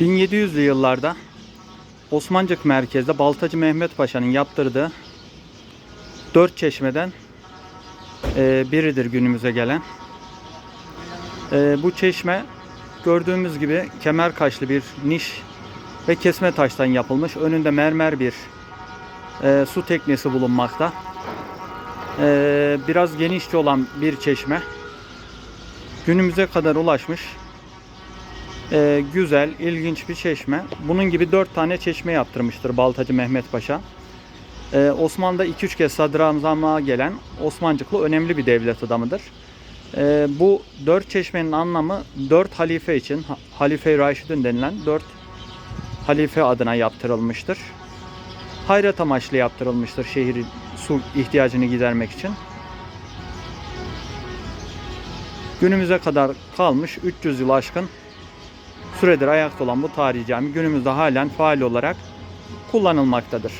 1700'lü yıllarda Osmancık merkezde Baltacı Mehmet Paşa'nın yaptırdığı dört çeşmeden e, biridir günümüze gelen. E, bu çeşme gördüğümüz gibi kemer kaşlı bir niş ve kesme taştan yapılmış. Önünde mermer bir e, su teknesi bulunmakta. Biraz genişçe olan bir çeşme. Günümüze kadar ulaşmış. E, güzel, ilginç bir çeşme. Bunun gibi dört tane çeşme yaptırmıştır Baltacı Mehmet Paşa. Ee, Osmanlı'da 2-3 kez sadrazamlığa gelen Osmancıklı önemli bir devlet adamıdır. Ee, bu dört çeşmenin anlamı dört halife için, ha- Halife-i Raşidun denilen dört halife adına yaptırılmıştır. Hayrat amaçlı yaptırılmıştır şehrin su ihtiyacını gidermek için. Günümüze kadar kalmış 300 yıl aşkın süredir ayakta olan bu tarihi cami günümüzde halen faal olarak kullanılmaktadır.